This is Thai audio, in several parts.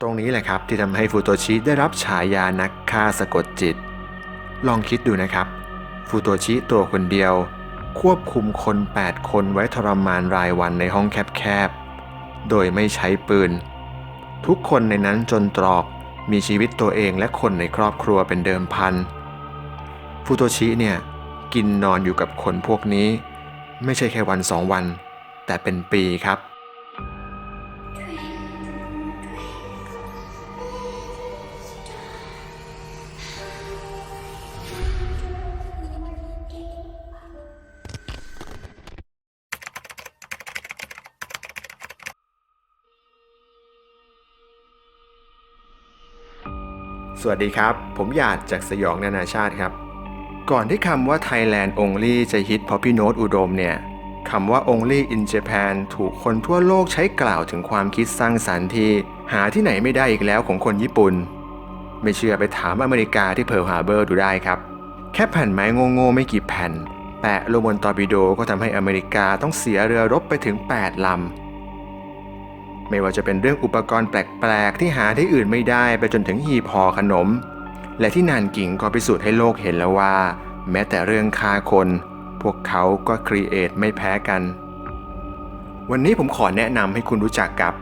ตรงนี้แหละครับที่ทำให้ฟูโตชิได้รับฉายานักฆ่าสะกดจิต ลองคิดดูนะครับฟูโตชิตัวคนเดียว ควบคุมคน 8 คนไว้ทรมานรายวันในห้องแคบๆ โดยไม่ใช้ปืน ทุกคนในนั้นจนตรอกมีชีวิตตัวเองและคนในครอบครัวเป็นเดิมพันฟูโตชิเนี่ยกินนอนอยู่กับคนพวกนี้ ไม่ใช่แค่วันสองวัน แต่เป็นปีครับ วัสดีครับ ผมหยาดจากสยองนานาชาติครับ ก่อนที่คำว่า Thailand Only จะฮิตเพราะพี่โน้ตอุดมเนี่ยคำว่า Only in Japan ถูกคนทั่วโลกใช้กล่าวถึงความคิดสร้างสรรค์ที่ หาที่ไหนไม่ได้อีกแล้วของคนญี่ปุ่น ไม่เชื่อไปถามอเมริกาที่เพิร์ลฮาร์เบอร์ดูได้ครับ แค่แผ่นไม้โง่ๆไม่กี่แผ่น แปะลงบนตอร์ปิโดก็ทำให้อเมริกาต้องเสียเรือรบไปถึง 8ลำ ไม่ว่าจะเป็นเรื่องอุปกรณ์แปลก ๆ ที่หาที่อื่นไม่ได้ไปจนถึงหีบห่อขนม และที่นานกิ่งก็พิสูจน์ให้โลกเห็นแล้วว่า แม้แต่เรื่องฆ่าคน พวกเขาก็ครีเอทไม่แพ้กัน วันนี้ผมขอแนะนำให้คุณรู้จักกับ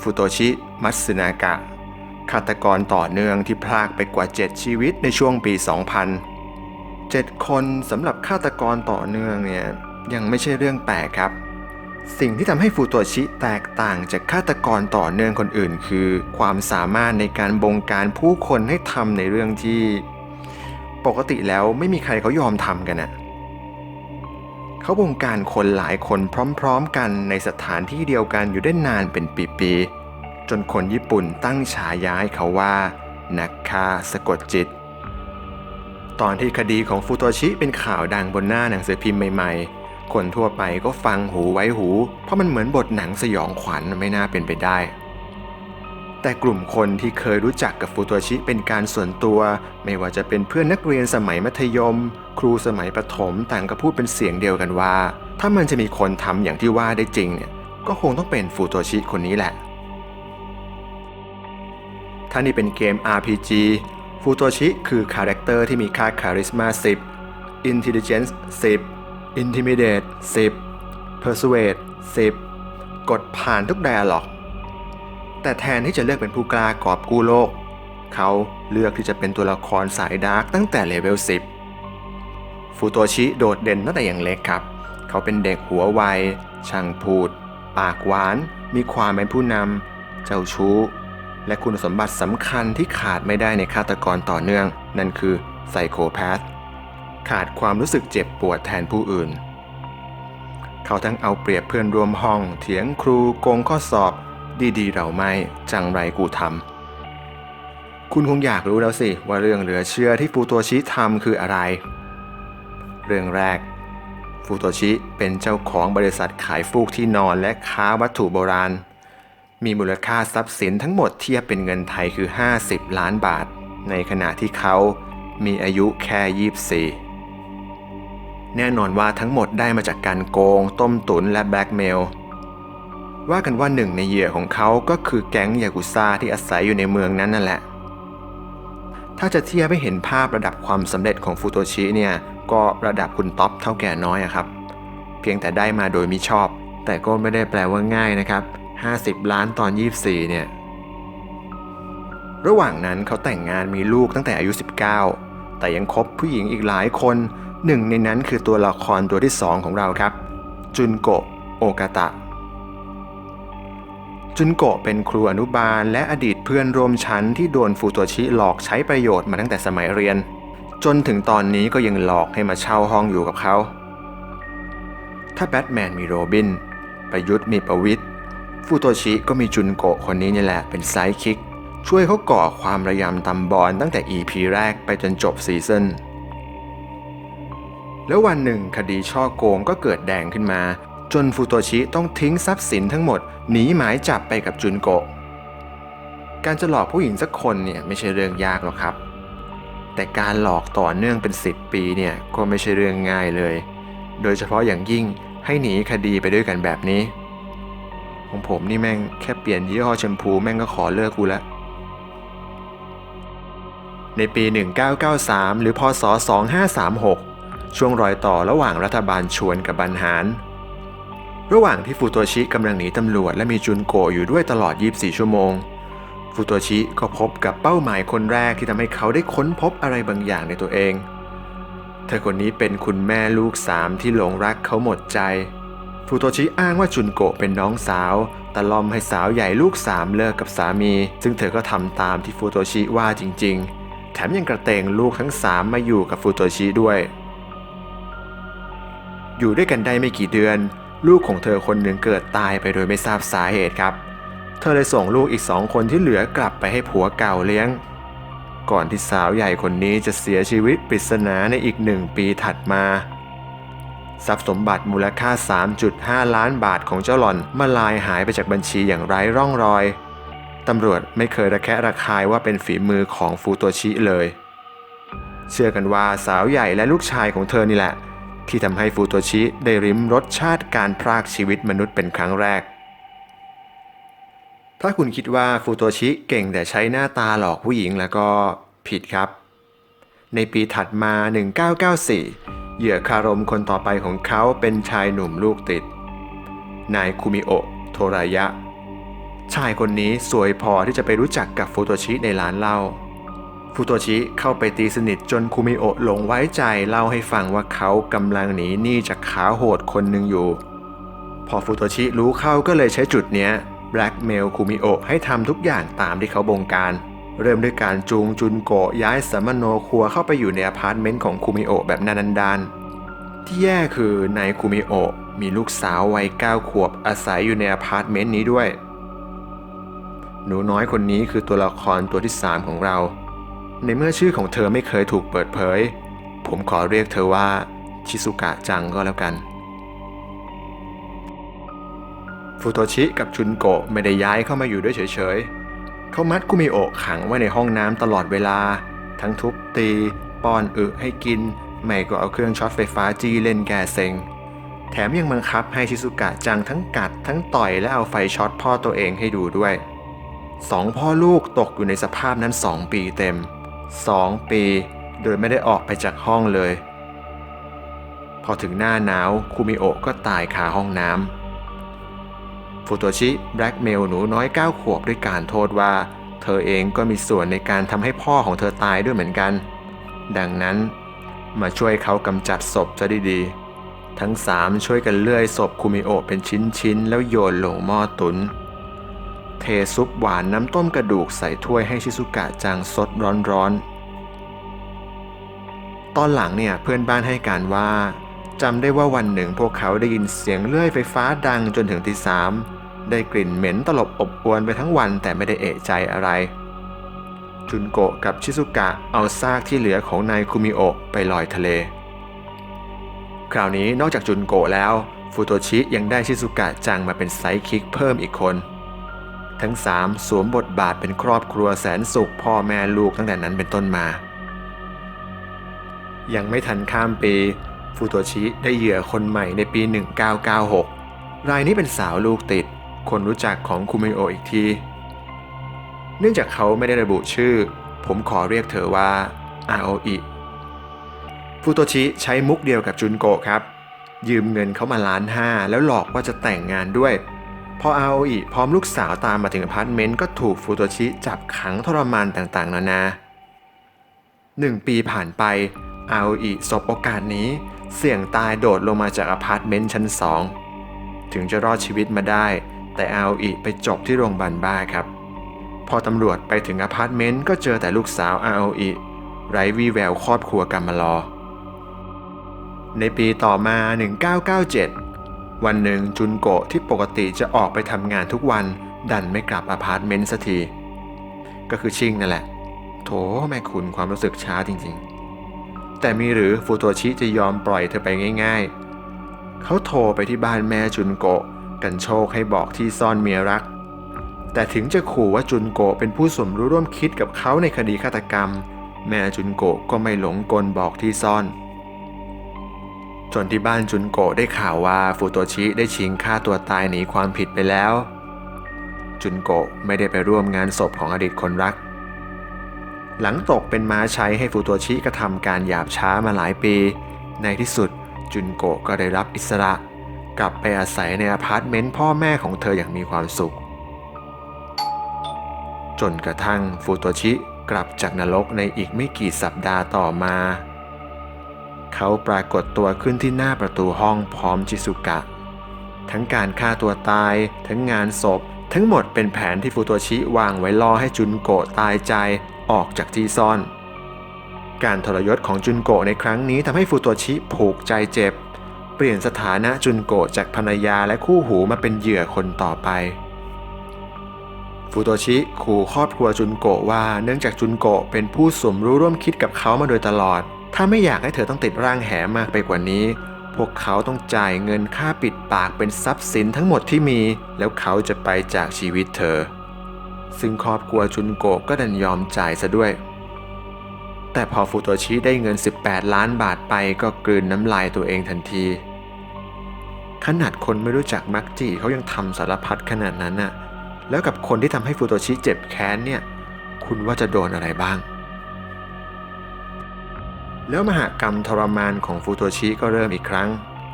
ฟุโตชิ มัตสึนากะ ฆาตกรต่อเนื่องที่พลากไปกว่า 7 ชีวิตในช่วงปี 2000 7 คนสำหรับฆาตกรต่อเนื่องเนี่ยยังไม่ใช่เรื่องแปลกครับ สิ่งที่ทำให้ฟูโตชิแตกต่างจากฆาตกรต่อเนื่องคนอื่น คือ ความสามารถในการบงการผู้คนให้ทำในเรื่องที่ ปกติแล้วไม่มีใครเขายอมทำกันน่ะเขาบงการคนหลายคนพร้อมๆ กันในสถานที่เดียวกันอยู่ได้นานเป็นปีๆจนคนญี่ปุ่นตั้งฉายาให้เขาว่า นักฆ่าสะกดจิต ตอนที่คดีของฟูโตชิเป็นข่าวดังบนหน้าหนังสือพิมพ์ใหม่ๆ คนทั่วไปก็ฟังหูไว้หู เพราะมันเหมือนบทหนังสยองขวัญไม่น่าเป็นไปได้ แต่กลุ่มคนที่เคยรู้จักกับฟูโตชิเป็นการส่วนตัว ไม่ว่าจะเป็นเพื่อนนักเรียนสมัยมัธยม ครูสมัยประถมต่างก็พูดเป็นเสียงเดียวกันว่า ถ้ามันจะมีคนทำอย่างที่ว่าได้จริงเนี่ยก็คงต้องเป็นฟูโตชิคนนี้แหละ ถ้านี่เป็นเกม RPG ฟูโตชิคือคาแรคเตอร์ที่มีค่าคาริสมา10 Intelligence 10 Intimidate 10 Persuade 10 กดผ่านทุก dialog แต่แทนที่จะเลือกเป็นผู้กล้ากอบกู้โลก เขาเลือกที่จะเป็นตัวละครสายดาร์กตั้งแต่เลเวล 10 ฟูโตชิโดดเด่นตั้งแต่อย่างเล็กครับ เขาเป็นเด็กหัวไว ช่างพูด ปากหวาน มีความเป็นผู้นำ เจ้าชู้ และคุณสมบัติสำคัญที่ขาดไม่ได้ในฆาตกรต่อเนื่อง นั่นคือไซโคแพธ ขาดความรู้สึกเจ็บปวดแทนผู้อื่น เขาทั้งเอาเปรียบเพื่อนรวมห้อง เถียงครูโกงข้อสอบ ดีๆ เราไม่ จังไรกูทำคุณคงอยากรู้แล้วสิ ว่าเรื่องเหลือเชื่อที่ฟูโตชิทำคืออะไร เรื่องแรก ฟูโตชิเป็นเจ้าของบริษัทขายฟูกที่นอนและค้าวัตถุโบราณ มีมูลค่าทรัพย์สินทั้งหมดเทียบเป็นเงินไทยคือ 50 ล้านบาท ในขณะที่เขามีอายุแค่ 24 แน่นอนว่าทั้งหมดได้มาจากการโกง ต้มตุนและแบล็กเมล ว่ากันว่าหนึ่งในเหยื่อของเขาก็คือแก๊งยากุซ่าที่อาศัยอยู่ในเมืองนั้นนั่นแหละ ถ้าจะเทียบให้เห็นภาพระดับความสำเร็จของฟูโตชิเนี่ยก็ระดับคุณท็อปเท่าแก่น้อยอะครับ เพียงแต่ได้มาโดยมิชอบ แต่ก็ไม่ได้แปลว่าง่ายนะครับ 50 ล้านตอน 24 เนี่ย ระหว่างนั้นเขาแต่งงานมีลูกตั้งแต่อายุ 19 แต่ยังคบผู้หญิงอีกหลายคน หนึ่งในนั้นคือตัวละครตัวที่2ของเราครับ จุนโกะโอกาตะ จุนโกะเป็นครูอนุบาลและอดีตเพื่อนร่วมชั้นที่โดนฟูโตชิหลอกใช้ประโยชน์มาตั้งแต่สมัยเรียน จนถึงตอนนี้ก็ยังหลอกให้มาเช่าห้องอยู่กับเขา ถ้าแบทแมนมีโรบิน ประยุทธ์มีประวิทย์ฟูโตชิก็มีจุนโกะคนนี้นี่แหละเป็นไซด์คิก ช่วยเขาก่อความระยำตำบอลตั้งแต่ EP แรกไปจนจบซีซั่น แล้ววันหนึ่งคดีช่อโกงก็เกิดแดงขึ้นมา จนฟูโตชิต้องทิ้งทรัพย์สินทั้งหมดหนีหมายจับไปกับจุนโกะการจะหลอกผู้หญิงสักคนเนี่ยไม่ใช่เรื่องยากหรอกครับ แต่การหลอกต่อเนื่องเป็น 10 ปีเนี่ยก็ไม่ใช่เรื่องง่ายเลย โดยเฉพาะอย่างยิ่งให้หนีคดีไปด้วยกันแบบนี้ ของผมนี่แม่งแค่เปลี่ยนยี่ห้อแชมพูแม่งก็ขอเลิกกูล้วในปี 1993 หรือพศ 2536 ช่วงรอยต่อระหว่างรัฐบาลชวนกับบันหาร ระหว่างที่ฟูโตชิกำลังหนีตำรวจและมีจุนโกอยู่ด้วยตลอด 24 ชั่วโมง ฟูโตชิก็พบกับเป้าหมายคนแรกที่ทำให้เขาได้ค้นพบอะไรบางอย่างในตัวเอง เธอคนนี้เป็นคุณแม่ลูกสามที่หลงรักเขาหมดใจ ฟูโตชิอ้างว่าจุนโกเป็นน้องสาวตะลอมให้สาวใหญ่ลูกสามเลิกกับสามี ซึ่งเธอก็ทำตามที่ฟูโตชิว่าจริง ๆ แถมยังกระเตงลูกทั้งสามมาอยู่กับฟูโตชิด้วย อยู่ด้วยกันได้ไม่กี่เดือน ลูกของเธอคนหนึ่งเกิดตายไปโดยไม่ทราบสาเหตุครับ เธอเลยส่งลูกอีกสองคนที่เหลือกลับไปให้ผัวเก่าเลี้ยง ก่อนที่สาวใหญ่คนนี้จะเสียชีวิตปริศนาในอีกหนึ่งปีถัดมา ทรัพย์สมบัติมูลค่า 3.5 ล้านบาทของเจ้าหล่อนมาลายหายไปจากบัญชีอย่างไร้ร่องรอยตำรวจไม่เคยระแคะระคายว่าเป็นฝีมือของฟูโตชิเลย เชื่อกันว่าสาวใหญ่และลูกชายของเธอนี่แหละ ที่ทำให้ฟูโตชิได้ริมรสชาติการพรากชีวิตมนุษย์เป็นครั้งแรก ถ้าคุณคิดว่าฟูโตชิเก่งแต่ใช้หน้าตาหลอกผู้หญิงแล้วก็ผิดครับ ในปีถัดมา 1994 เหยื่อคารมคนต่อไปของเขาเป็นชายหนุ่มลูกติด นายคุมิโอะโทรายะ ชายคนนี้สวยพอที่จะไปรู้จักกับฟูโตชิในร้านเหล้า ฟูโตชิเข้าไปตีสนิทจนคุมิโอะหลงไว้ใจเล่าให้ฟังว่าเขากำลังหนีหนี้จากขาโหดคนหนึ่งอยู่ พอฟูโตชิรู้เข้าก็เลยใช้จุดเนี้ยแบล็กเมลคุมิโอะให้ทำทุกอย่างตามที่เขาบงการ เริ่มด้วยการจูงจุนโกะย้ายสัมโนครัวเข้าไปอยู่ในอพาร์ตเมนต์ของคุมิโอะแบบนันดานที่แย่คือนายคุมิโอะมีลูกสาววัย9ขวบอาศัยอยู่ในอพาร์ตเมนต์นี้ด้วย หนูน้อยคนนี้คือตัวละครตัวที่ 3 ของเรา ในเมื่อชื่อของเธอไม่เคยถูกเปิดเผย ผมขอเรียกเธอว่าชิซุกะจังก็แล้วกันฟูโตชิกับจุนโกะไม่ได้ย้ายเข้ามาอยู่ด้วยเฉยๆ เขามัดกุมิโอะขังไว้ในห้องน้ำตลอดเวลา ทั้งทุบตี ป้อนอึให้กิน ไม่ก็เอาเครื่องช็อตไฟฟ้าจี้เล่นแกเซ็ง แถมยังบังคับให้ชิซุกะจังทั้งกัด ทั้งต่อยและเอาไฟช็อตพ่อตัวเองให้ดูด้วยสองพ่อลูกตกอยู่ในสภาพนั้นสองปีเต็ม สองปี โดยไม่ได้ออกไปจากห้องเลย พอถึงหน้าหนาวคุมิโอะก็ตายคาห้องน้ำฟูโตชิแบล็กเมลหนูน้อย 9 ขวบด้วยการโทษว่า เธอเองก็มีส่วนในการทำให้พ่อของเธอตายด้วยเหมือนกัน ดังนั้นมาช่วยเขากำจัดศพซะดีๆทั้งสามช่วยกันเลื่อยศพคุมิโอะเป็นชิ้นๆ แล้วโยนลงหม้อตุน เทซุปหวานน้ำต้มกระดูกใส่ถ้วยให้ชิซุกะจังสดร้อนๆ ตอนหลังเนี่ยเพื่อนบ้านให้การว่าจำได้ว่าวันหนึ่งพวกเขาได้ยินเสียงเลื่อยไฟฟ้าดังจนถึงที่สามได้กลิ่นเหม็นตลบอบอวนไปทั้งวันแต่ไม่ได้เอะใจอะไร จุนโกะกับชิซุกะเอาซากที่เหลือของนายคุมิโอะไปลอยทะเล คราวนี้นอกจากจุนโกะแล้ว ฟูโตชิยังได้ชิซุกะจังมาเป็นไซคิกเพิ่มอีกคน ทั้งสามสวมบทบาทเป็นครอบครัวแสนสุขพ่อแม่ลูกตั้งแต่นั้นเป็นต้นมา ยังไม่ทันข้ามปีฟูโตชิได้เหยื่อคนใหม่ในปี 1996 รายนี้เป็นสาวลูกติด คนรู้จักของคุมิโออีกที เนื่องจากเขาไม่ได้ระบุชื่อ ผมขอเรียกเธอว่าอาโออิฟูโตชิใช้มุกเดียวกับจุนโกะครับ ยืมเงินเขามาล้านห้าแล้วหลอกว่าจะแต่งงานด้วย พออาโออิพร้อมลูกสาวตามมาถึงอพาร์ตเมนต์ก็ถูกฟูโตชิจับขังทรมานต่างๆ นานาหนึ่งปีผ่านไปอาโออิสบโอกาสนี้ เสี่ยงตายโดดลงมาจากอพาร์ตเมนต์ชั้นสองถึงจะรอดชีวิตมาได้ แต่อาโออิไปจบที่โรงพยาบาลบ้าครับ พอตำรวจไปถึงอพาร์ตเมนต์ก็เจอแต่ลูกสาวอาโออิไร้วีแววครอบครัวกำมารอในปีต่อมา 1997 วันหนึ่งจุนโกะที่ปกติจะออกไปทำงานทุกวัน ดันไม่กลับอพาร์ตเมนต์สักที ก็คือชิงนั่นแหละ โถแม่คุณความรู้สึกช้าจริงๆ แต่มีหรือฟูโตชิจะยอมปล่อยเธอไปง่าย ๆ เขาโทรไปที่บ้านแม่จุนโกะกันโชคให้บอกที่ซ่อนเมียรัก แต่ถึงจะขู่ว่าจุนโกะเป็นผู้สมรู้ร่วมคิดกับเขาในคดีฆาตกรรม แม่จุนโกะก็ไม่หลงกลบอกที่ซ่อน จนที่บ้านจุนโกะได้ข่าวว่าฟูโตชิได้ชิงฆ่าตัวตายหนีความผิดไปแล้ว จุนโกะไม่ได้ไปร่วมงานศพของอดีตคนรัก หลังตกเป็นม้าใช้ให้ฟูโตชิกระทำการหยาบช้ามาหลายปี ในที่สุดจุนโกะก็ได้รับอิสระ กลับไปอาศัยในอพาร์ตเมนต์พ่อแม่ของเธออย่างมีความสุข จนกระทั่งฟูโตชิกลับจากนรกในอีกไม่กี่สัปดาห์ต่อมา เขาปรากฏตัวขึ้นที่หน้าประตูห้องพร้อมจิสุกะ ทั้งการฆ่าตัวตาย ทั้งงานศพ ทั้งหมดเป็นแผนที่ฟูโตชิวางไว้ล่อให้จุนโกะตายใจออกจากที่ซ่อน การทรยศของจุนโกะในครั้งนี้ทำให้ฟูโตชิผูกใจเจ็บ เปลี่ยนสถานะจุนโกะจากภรรยาและคู่หูมาเป็นเหยื่อคนต่อไปฟูโตชิขู่ครอบครัวจุนโกะว่าเนื่องจากจุนโกะเป็นผู้สมรู้ร่วมคิดกับเขามาโดยตลอด ถ้าไม่อยากให้เธอต้องติดร่างแหมากไปกว่านี้ พวกเขาต้องจ่ายเงินค่าปิดปากเป็นทรัพย์สินทั้งหมดที่มี แล้วเขาจะไปจากชีวิตเธอ ซึ่งครอบครัวจุนโกก็ดันยอมจ่ายซะด้วย แต่พอฟูโตชิได้เงิน 18 ล้านบาทไปก็กลืนน้ำลายตัวเองทันที ขนาดคนไม่รู้จักมักจีเขายังทำสารพัดขนาดนั้นน่ะ แล้วกับคนที่ทำให้ฟูโตชิเจ็บแค้นเนี่ย คุณว่าจะโดนอะไรบ้าง แล้วมหากรรมทรมานของฟูโตชิก็เริ่มอีกครั้ง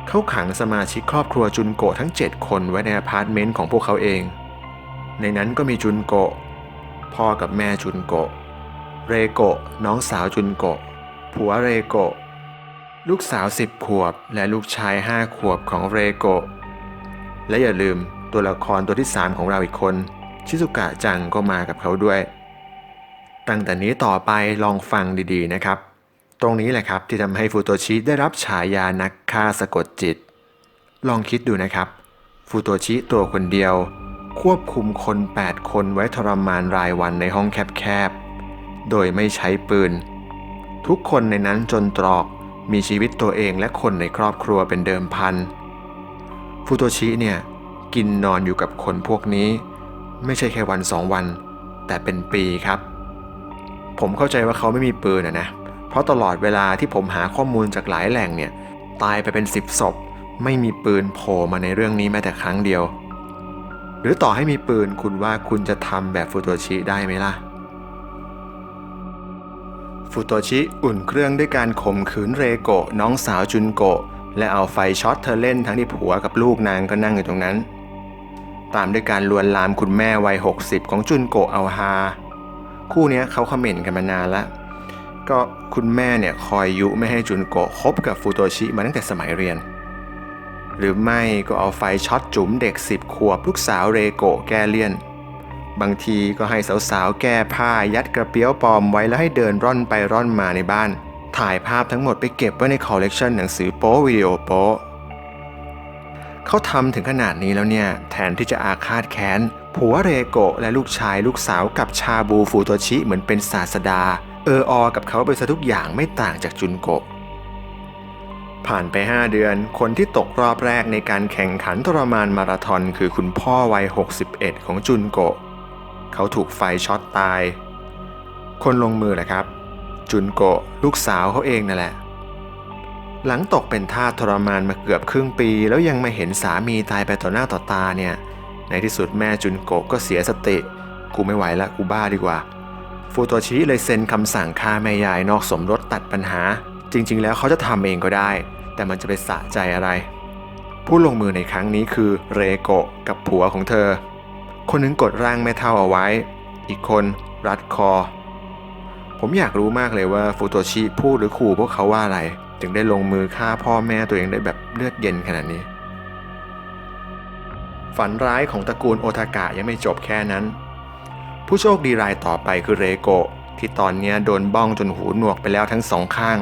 เขาขังสมาชิกครอบครัวจุนโกะทั้ง 7 คนไว้ในอพาร์ตเมนต์ของพวกเขาเอง ในนั้นก็มีจุนโกะ พ่อกับแม่จุนโกะ เรโกะ น้องสาวจุนโกะ ผัวเรโกะ ลูกสาวสิบขวบ และลูกชายห้าขวบของเรโกะ และอย่าลืมตัวละครตัวที่ 3 ของเราอีกคน ชิซุกะจังก็มากับเขาด้วย ตั้งแต่นี้ต่อไปลองฟังดีๆนะครับ ตรงนี้แหละครับที่ทำให้ฟูโตชิได้รับฉายานักฆ่าสะกดจิต ลองคิดดูนะครับ ฟูโตชิตัวคนเดียว ควบคุมคน 8 คนไว้ทรมานรายวันในห้องแคบๆ โดยไม่ใช้ปืน ทุกคนในนั้นจนตรอกมีชีวิตตัวเองและคนในครอบครัวเป็นเดิมพัน ฟูโตชิเนี่ย กินนอนอยู่กับคนพวกนี้ ไม่ใช่แค่วันสองวัน แต่เป็นปีครับ ผมเข้าใจว่าเขาไม่มีปืนอะนะ เพราะตลอดเวลาที่ผมหาข้อมูลจากหลายแหล่งเนี่ย ตายไปเป็นสิบศพไม่มีปืนโผล่มาในเรื่องนี้แม้แต่ครั้งเดียว หรือต่อให้มีปืนคุณว่าคุณจะทำแบบฟูโตชิได้ไหมล่ะฟูโตชิอุ่นเครื่องด้วยการข่มขืนเรโกะน้องสาวจุนโกะ และเอาไฟช็อตเธอเล่นทั้งที่ผัวกับลูกนางก็นั่งอยู่ตรงนั้น ตามด้วยการลวนลามคุณแม่วัย 60 ของจุนโกะเอาฮาคู่นี้เขาคอมเมนต์กันมานานแล้ว ก็คุณแม่เนี่ยคอยยุไม่ให้จุนโกะคบกับฟูโตชิมาตั้งแต่สมัยเรียน หรือไม่ก็เอาไฟช็อตจุ๋มเด็ก10ขวบลูกสาวเรโกะแก้เลียน บางทีก็ให้สาวๆ แก้ผ้ายัดกระเปี้ยวปลอมไว้แล้วให้เดินร่อนไปร่อนมาในบ้าน ถ่ายภาพทั้งหมดไปเก็บไว้ในคอลเลกชันหนังสือโป๊วิดีโอโป๊เขาทำถึงขนาดนี้แล้วเนี่ย แทนที่จะอาฆาตแค้นผัวเรโกะและลูกชายลูกสาวกับชาบูฟูโตชิเหมือนเป็นศาสดา เอออกับเขาไปซะทุกอย่างไม่ต่างจากจุนโกะผ่านไป 5 เดือน คนที่ตกรอบแรกในการแข่งขันทรมานมาราธอนคือคุณพ่อวัย 61 ของจุนโกะ เขาถูกไฟช็อตตาย คนลงมือแหละครับ จุนโกะลูกสาวเขาเองนั่นแหละ หลังตกเป็นทาสทรมานมาเกือบครึ่งปี แล้วยังมาเห็นสามีตายไปต่อหน้าต่อตาเนี่ย ในที่สุดแม่จุนโกะก็เสียสติ กูไม่ไหวละกูบ้าดีกว่า ฟูโตชิเลยเซ็นคำสั่งฆ่าแม่ยายนอกสมรสตัดปัญหา จริง ๆ แล้วเขาจะทำเองก็ได้ แต่มันจะไปสะใจอะไร ผู้ลงมือในครั้งนี้คือเรโกะกับผัวของเธอ คนหนึงกดร่างแม่เท่าเอาไว้ อีกคนรัดคอ ผมอยากรู้มากเลยว่าฟูโตชิพูดหรือขู่พวกเขาว่าอะไร ถึงได้ลงมือฆ่าพ่อแม่ตัวเองได้แบบเลือดเย็นขนาดนี้ฝันร้ายของตระกูลโอทากะยังไม่จบแค่นั้น ผู้โชคดีรายต่อไปคือเรโกะที่ตอนนี้โดนบ้องจนหูหนวกไปแล้วทั้งสองข้าง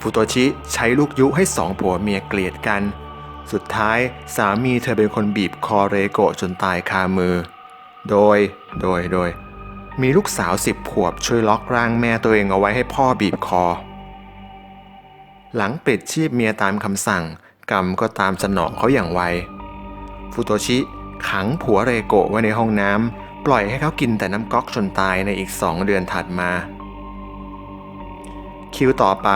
ฟูโตชิใช้ลูกยุให้สองผัวเมียเกลียดกัน สุดท้ายสามีเธอเป็นคนบีบคอเรโกะจนตายคามือ โดย โดย โดย มีลูกสาวสิบขวบช่วยล็อกร่างแม่ตัวเองเอาไว้ให้พ่อบีบคอ หลังปิดชีพเมียตามคำสั่ง กรรมก็ตามสนองเขาอย่างไวฟูโตชิขังผัวเรโกะไว้ในห้องน้ำ ปล่อยให้เขากินแต่น้ำก๊อกจนตายในอีกสองเดือนถัดมา คิวต่อไป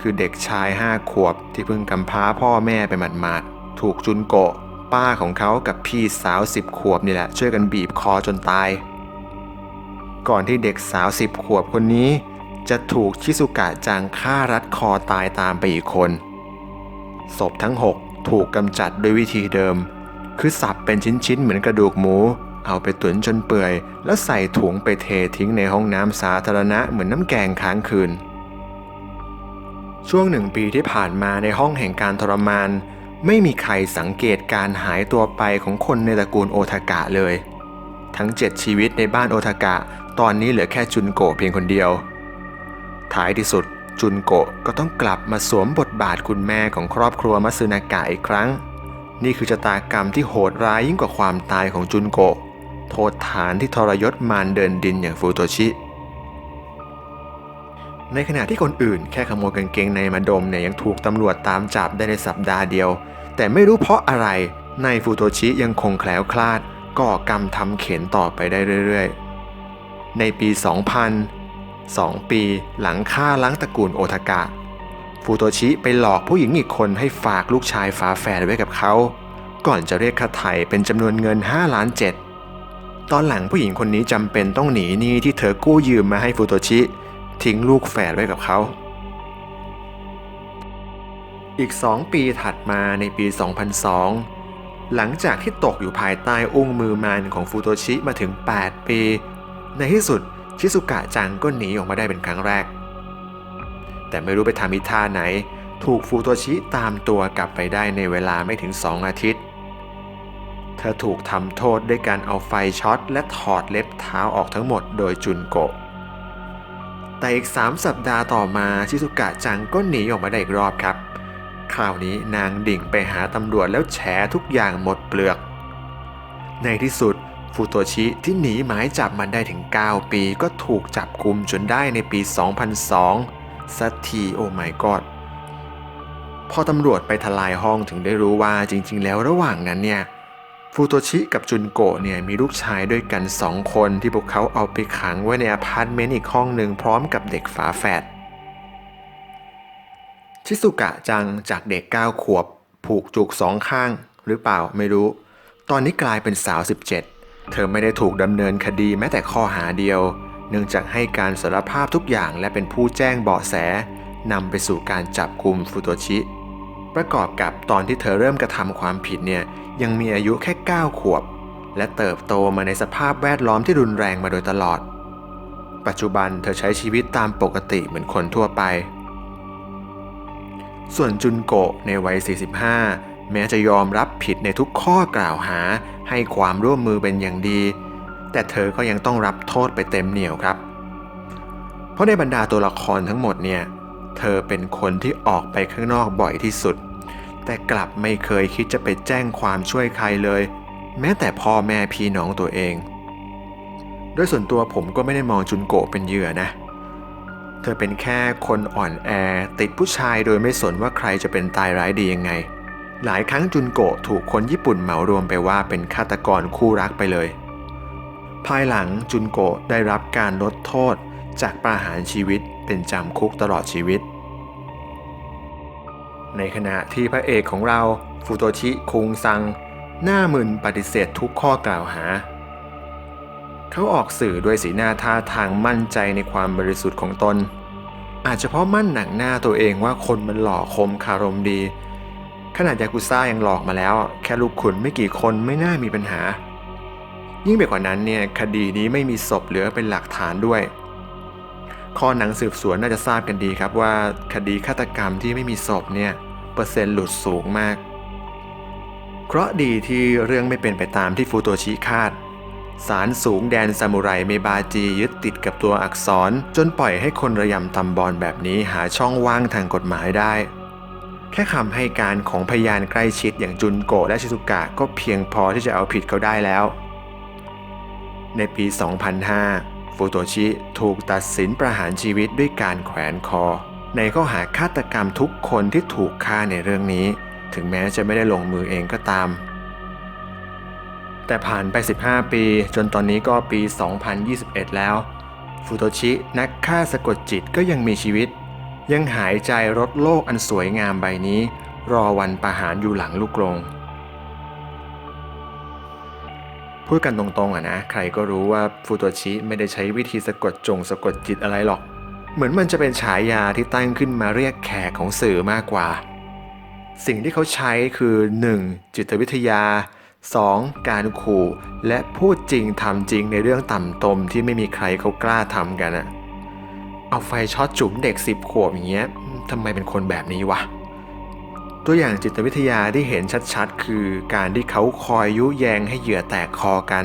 คือเด็กชายห้าขวบที่เพิ่งกำพร้าพ่อแม่ไปหมาดๆ ถูกจุนโกะ ป้าของเขากับพี่สาวสิบขวบนี่แหละ ช่วยกันบีบคอจนตาย ก่อนที่เด็กสาวสิบขวบคนนี้ จะถูกชิสุกะจังฆ่ารัดคอตายตามไปอีกคน ศพทั้ง6ถูกกำจัดด้วยวิธีเดิม คือสับเป็นชิ้นๆ เหมือนกระดูกหมู เอาไปตุ๋นจนเปื่อย แล้วใส่ถุงไปเททิ้งในห้องน้ำสาธารณะเหมือนน้ำแกงค้างคืน ช่วงหนึ่งปีที่ผ่านมาในห้องแห่งการทรมาน ไม่มีใครสังเกตการหายตัวไปของคนในตระกูลโอทากะเลย ทั้ง7ชีวิตในบ้านโอทากะ ตอนนี้เหลือแค่จุนโกะเพียงคนเดียว ท้ายที่สุดจุนโกะก็ต้องกลับมาสวมบทบาทคุณแม่ของครอบครัวมัตสึนากะอีกครั้ง นี่คือชะตากรรมที่โหดร้ายยิ่งกว่าความตายของจุนโกะ โทษฐานที่ทรยศมารเดินดินอย่างฟูโตชิ ในขณะที่คนอื่นแค่ขโมยกางเกงในมาดมเนี่ยยังถูกตำรวจตามจับได้ในสัปดาห์เดียว แต่ไม่รู้เพราะอะไรนายฟูโตชิยังคงแคล้วคลาดก่อกรรมทำเข็นต่อไปได้เรื่อยๆ ในปี 2000 2 ปีหลังฆ่าล้างตระกูลโอทากะ ฟูโตชิไปหลอกผู้หญิงอีกคนให้ฝากลูกชายฝาแฝดไว้กับเขา ก่อนจะเรียกค่าไถ่เป็นจำนวนเงิน 5 ล้าน7 ตอนหลังผู้หญิงคนนี้จำเป็นต้องหนีหนี้ที่เธอกู้ยืมมาให้ฟูโตชิ ทิ้งลูกแฝดไว้กับเขา อีก 2 ปีถัดมาในปี 2002 หลังจากที่ตกอยู่ภายใต้อุ้งมือมานของฟูโตชิมาถึง 8 ปี ในที่สุดชิสุกะจังก็หนีออกมาได้เป็นครั้งแรก แต่ไม่รู้ไปทำอีท่าไหน ถูกฟูโตชิตามตัวกลับไปได้ในเวลาไม่ถึง 2 อาทิตย์ เธอถูกทำโทษด้วยการเอาไฟช็อตและถอดเล็บเท้าออกทั้งหมดโดยจุนโกะ แต่อีก 3 สัปดาห์ต่อมาชิสุกะจังก็หนีออกมาได้อีกรอบครับ คราวนี้นางดิ่งไปหาตำรวจแล้วแฉทุกอย่างหมดเปลือก ในที่สุดฟูโตชิที่หนีหมายจับมันได้ถึง 9 ปีก็ถูกจับกุมจนได้ในปี 2002 สักทีโอ้ไม่กอดพอตำรวจไปทลายห้องถึงได้รู้ว่าจริง ๆ แล้วระหว่างนั้นเนี่ย ฟูโตชิกับจุนโกะเนี่ยมีลูกชายด้วยกันสองคนที่พวกเขาเอาไปขังไว้ในอพาร์ตเมนต์อีกห้องหนึ่งพร้อมกับเด็กฝาแฝดชิสุกะจังจากเด็ก 9 ขวบ ผูกจุกสองข้าง หรือเปล่าไม่รู้ ตอนนี้กลายเป็นสาว 17 เธอไม่ได้ถูกดำเนินคดีแม้แต่ข้อหาเดียว เนื่องจากให้การสารภาพทุกอย่างและเป็นผู้แจ้งเบาะแสนำไปสู่การจับกลุ่มฟูโตชิ ประกอบกับตอนที่เธอเริ่มกระทำความผิดเนี่ยยังมีอายุแค่ 9 ขวบ และเติบโตมาในสภาพแวดล้อมที่รุนแรงมาโดยตลอด ปัจจุบันเธอใช้ชีวิตตามปกติเหมือนคนทั่วไป ส่วนจุนโกะในวัย 45 แม้จะยอมรับผิดในทุกข้อกล่าวหาให้ความร่วมมือเป็นอย่างดี แต่เธอก็ยังต้องรับโทษไปเต็มเหนียวครับ เพราะในบรรดาตัวละครทั้งหมดเนี่ย เธอเป็นคนที่ออกไปข้างนอกบ่อยที่สุด แต่กลับไม่เคยคิดจะไปแจ้งความช่วยใครเลย แม้แต่พ่อแม่พี่น้องตัวเอง โดยส่วนตัวผมก็ไม่ได้มองจุนโกะเป็นเหยื่อนะ เธอเป็นแค่คนอ่อนแอติดผู้ชายโดยไม่สนว่าใครจะเป็นตายร้ายดียังไง หลายครั้งจุนโกะถูกคนญี่ปุ่นเหมารวมไปว่าเป็นฆาตกรคู่รักไปเลย ภายหลังจุนโกะได้รับการลดโทษจากประหารชีวิต เป็นจำคุกตลอดชีวิต ในขณะที่พระเอกของเราฟูโตชิคุงซัง หน้ามึนปฏิเสธทุกข้อกล่าวหา เขาออกสื่อด้วยสีหน้าท่าทางมั่นใจในความบริสุทธิ์ของตน อาจจะเพราะมั่นหนักหน้าตัวเองว่าคนมันหล่อคมคารมดี ขนาดยากุซ่ายังหลอกมาแล้ว แค่ลูกขุนไม่กี่คนไม่น่ามีปัญหายิ่งไปกว่านั้นเนี่ยคดีนี้ไม่มีศพเหลือเป็นหลักฐานด้วย ข้อหนังสืบสวนน่าจะทราบกันดีครับว่าคดีฆาตกรรมที่ไม่มีศพเนี่ยเปอร์เซ็นต์หลุดสูงมาก เคราะดีที่เรื่องไม่เป็นไปตามที่ฟูโตชิคาดสารสูงแดนซามูไรเมบาจียึดติดกับตัวอักษร จนปล่อยให้คนระยำตำบอลแบบนี้หาช่องว่างทางกฎหมายได้ แค่คำให้การของพยานใกล้ชิดอย่างจุนโกะและชิซุกะก็เพียงพอที่จะเอาผิดเขาได้แล้ว ในปี 2005 ฟูโตชิถูกตัดสินประหารชีวิตด้วยการแขวนคอ ในข้อหาฆาตกรรมทุกคนที่ถูกฆ่าในเรื่องนี้ ถึงแม้จะไม่ได้ลงมือเองก็ตาม แต่ผ่านไป 15 ปี จนตอนนี้ก็ปี 2021 แล้ว ฟูโตชินักฆ่าสะกดจิตก็ยังมีชีวิต ยังหายใจรถโลกอันสวยงามใบนี้ รอวันประหารอยู่หลังลูกกรง พูดกันตรงๆอะนะ ใครก็รู้ว่าฟูโตชิไม่ได้ใช้วิธีสะกดจงสะกดจิตอะไรหรอก เหมือนมันจะเป็นฉายาที่ตั้งขึ้นมาเรียกแขกของสื่อมากกว่า สิ่งที่เขาใช้คือ 1. จิตวิทยา 2. การขู่และพูดจริงทำจริงในเรื่องต่ำตมที่ไม่มีใครเขากล้าทำกันอะเอาไฟช็อตจุ๋มเด็กสิบขวบอย่างเงี้ยทำไมเป็นคนแบบนี้วะ ตัวอย่างจิตวิทยาที่เห็นชัดๆ คือการที่เขาคอยยุแยงให้เหยื่อแตกคอกัน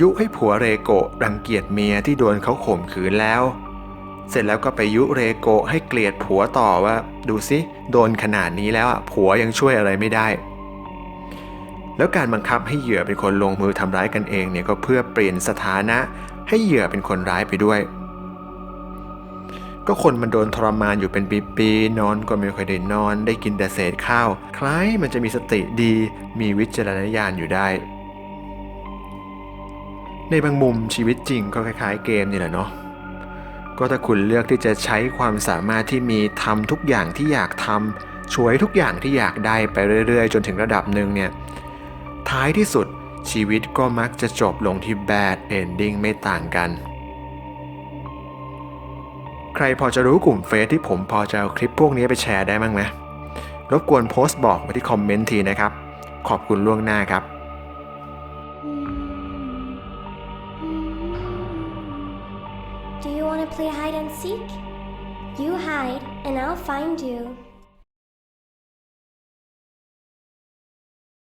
ยุให้ผัวเรโกะรังเกียจเมียที่โดนเขาข่มขืนแล้ว เสร็จแล้วก็ไปยุเรโกะให้เกลียดผัวต่อว่า ดูสิโดนขนาดนี้แล้วอะผัวยังช่วยอะไรไม่ได้ แล้วการบังคับให้เหยื่อเป็นคนลงมือทำร้ายกันเองเนี่ยก็เพื่อเปลี่ยนสถานะให้เหยื่อเป็นคนร้ายไปด้วย ก็คนมันโดนทรมานอยู่เป็นปีๆ นอนก็ไม่ค่อยได้นอน ได้กินแต่เศษข้าว คล้ายมันจะมีสติดี มีวิจารณญาณอยู่ได้ ในบางมุมชีวิตจริงก็คล้ายๆเกมนี่แหละเนาะ ก็ถ้าคุณเลือกที่จะใช้ความสามารถที่มีทำทุกอย่างที่อยากทำช่วยทุกอย่างที่อยากได้ไปเรื่อยๆ จนถึงระดับหนึ่งเนี่ย ท้ายที่สุดชีวิตก็มักจะจบลงที่ bad ending ไม่ต่างกัน ใครพอจะรู้กลุ่มเฟซที่ผมพอจะเอาคลิปพวกนี้ไปแชร์ได้มั้งไหมรบกวนโพสต์บอกมาที่คอมเมนต์ทีนะครับ ขอบคุณล่วงหน้าครับ Do you want to play hide and seek? You hide, and I'll find you.